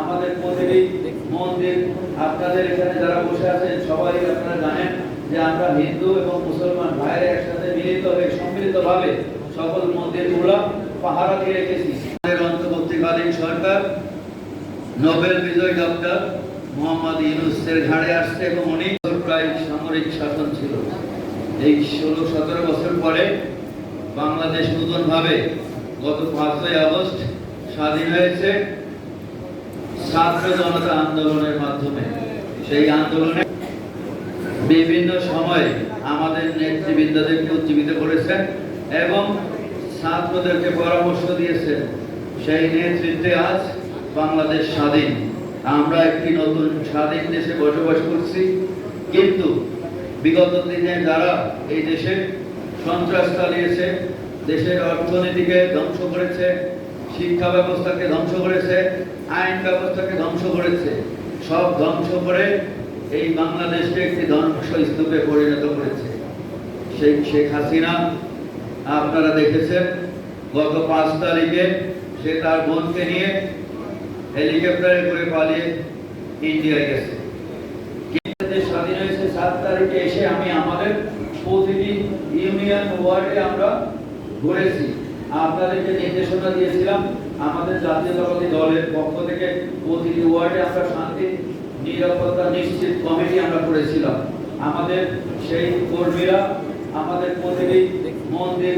আমাদের প্রতিটি মন্দির, আপনাদের এখানে যারা বসে আছেন, সবাই আপনারা জানেন যে আমরা হিন্দু এবং মুসলমান ভাইয়েরা একসাথে মিলিত হয়ে সম্মিলিত ভাবে সকল মন্দিরগুলো পাহারা দিয়ে রেখেছি। আমাদের অন্তর্বর্তীকালীন সরকার, নোবেল বিজয় ডক্টর মোহাম্মদ ইউনুসের ঘাড়ে আসছে এবং উনি প্রায় সামরিক শাসন ছিল। এই ষোলো সতেরো বছর পরে বাংলাদেশ নতুনভাবে গত পাঁচই আগস্ট স্বাধীন হয়েছে। ছাত্র জনতা আন্দোলনের মাধ্যমে, সেই আন্দোলনে বিভিন্ন সময়ে আমাদের নেতৃবৃন্দদেরকে উজ্জীবিত করেছেন এবং ছাত্রদেরকে পরামর্শ দিয়েছেন, সেই নেতৃত্বে আজ বাংলাদেশ স্বাধীন। আমরা একটি নতুন স্বাধীন দেশে বসবাস করছি, কিন্তু বিগত দিনে যারা এই দেশে সন্ত্রাস চালিয়েছে, দেশের অর্থনীতিকে ধ্বংস করেছে শিক্ষা ব্যবস্থাকে ধ্বংস করেছে আইন ব্যবস্থাকে ধ্বংস করেছে। সব ধ্বংস করে এই বাংলাদেশকে একটি ধ্বংসস্তূপে পরিণত করেছে। সেই শেখ হাসিনা, আপনারা দেখেছেন, গত পাঁচ তারিখে সে তার বোনকে নিয়ে হেলিকপ্টারে করে পালিয়ে ইন্ডিয়ায় গেছে। স্বাধীন হয়েছে সাত তারিখে এসে আমি আমাদের প্রতিটি ইউনিয়ন ওয়ার্ডে আমরা ঘুরেছি। আপনাদেরকে নির্দেশনা দিয়েছিলাম, আমাদের জাতীয়তাবাদী দলের পক্ষ থেকে প্রতিটি ওয়ার্ডে আমরা শান্তি, নিরাপত্তা নিশ্চিত কমিটি আমরা করেছিলাম। আমাদের সেই কর্মীরা, আমাদের প্রতিটি মন্দির,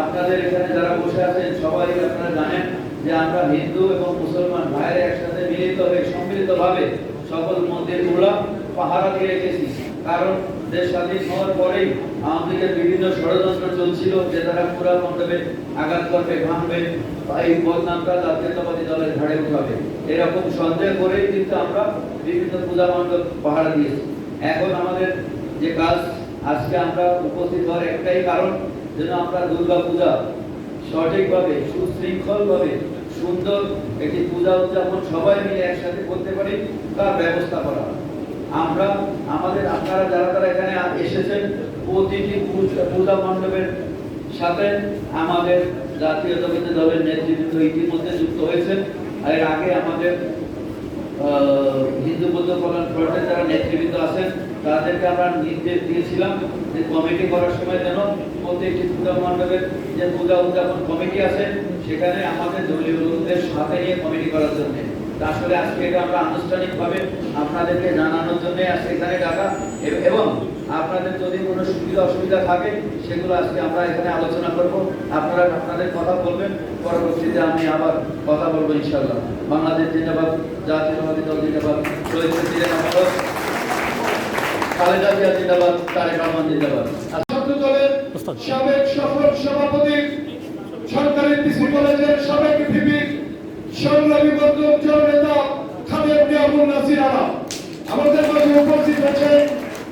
আপনাদের এখানে যারা বসে আছেন, সবাই আপনারা জানেন যে আমরা হিন্দু এবং মুসলমান ভাইয়েরা একসাথে মিলিত হয়ে সম্মিলিত ভাবে সকল মন্দিরগুলো পাহারা দিয়ে রেখেছি কারণ দেশ স্বাধীন হওয়ার পরেই আওয়ামী লীগের বিভিন্ন ষড়যন্ত্র চলছিল যে তারা পুরা মণ্ডপে আঘাত করবে, ভাঙবে এই বদনামটা জাতীয়তাবাদী দলের ঘাড়ে উঠাবে। এরকম সন্দেহ করেই কিন্তু আমরা বিভিন্ন পূজা মণ্ডপ পাহারা দিয়েছি। এখন আমাদের যে কাজ, আজকে আমরা উপস্থিত হওয়ার একটাই কারণ যেন আমরা দুর্গা পূজা সঠিকভাবে, সুশৃঙ্খলভাবে, সুন্দর একটি পূজা উদযাপন সবাই মিলে একসাথে করতে পারি, তার ব্যবস্থা করা। আমরা, আমাদের আপনারা যারা তারা এখানে এসেছেন প্রতিটি পূজা- মণ্ডপের সাথে আমাদের জাতীয়তাবাদী দলের নেতৃত্ব ইতিমধ্যে যুক্ত হয়েছেন। আর এর আগে আমাদের হিন্দু বৌদ্ধ কল্যাণ ফ্রন্টের যারা নেতৃবৃন্দ আছেন, তাদেরকে আমরা নির্দেশ দিয়েছিলাম যে কমিটি করার সময় যেন প্রত্যেকটি পূজা মণ্ডপের যে পূজা উদযাপন কমিটি আছে, সেখানে আমাদের দলীয় লোকদের সাথে নিয়ে কমিটি করার জন্য। আসলে আজকে আমরা আনুষ্ঠানিকভাবে আপনাদেরকে জানানোর জন্য আজকে এখানে ডাকা। এবং আপনাদের যদি কোনো সুবিধা অসুবিধা থাকে, সেগুলো আজকে আমরা এখানে আলোচনা করব। আপনারা আপনাদের কথা বলবেন। পরবর্তীতে আমি আবার কথা বলব ইনশাল্লাহ বাংলাদেশ জিন্দাবাদ, জাতীয়তাবাদী দল জিন্দাবাদ শহীদ প্রেসিডেন্ট খালেদা জিয়া জিন্দাবাদ, তারেক রহমান জিন্দাবাদ। সাবেক সফল সভাপতি, সরকারি পিসি কলেজের সাবেক ভিপি সংগ্রামী বন্ধু নেতা খালেদ নিয়ামুল নাসির আলম। আমাদের মাঝে উপস্থিত হয়েছেন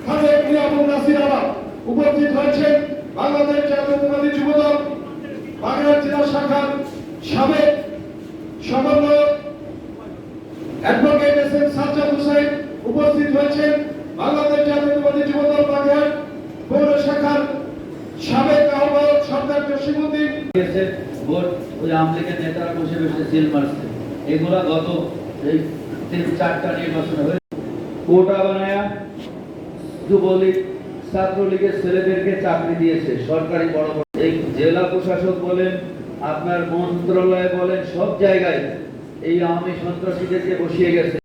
খালেদ নিয়ামুল নাসির আলম। উপস্থিত হয়েছেন বাংলাদেশ জাতীয়তাবাদী যুবদল বাংলার জেলা শাখার সাবেক সমন্বয়ক advocate S M Sajjad Hossain. উপস্থিত হয়েছেন বাংলাদেশ জাতীয়তাবাদী যুবদল, বাগেরহাট পৌর শাখার সাবেক আহ্বায়ক সর্দার জসিমুদ্দিন ভোট ওই আমলিকের নেতারা বসে বসে সিল মারছে। এগুলা গত এই তিন, চারটা নির্বাচন হয়েছে। কোটা যুবলীগ, ছাত্রলীগের ছেলেদেরকে চাকরি দিয়েছে, সরকারি বড় বড়। এই জেলা প্রশাসক বলেন, আপনার মন্ত্রণালয়ে বলেন, সব জায়গায় এই আমি সন্ত্রাসীদেরকে বসিয়ে গেছে।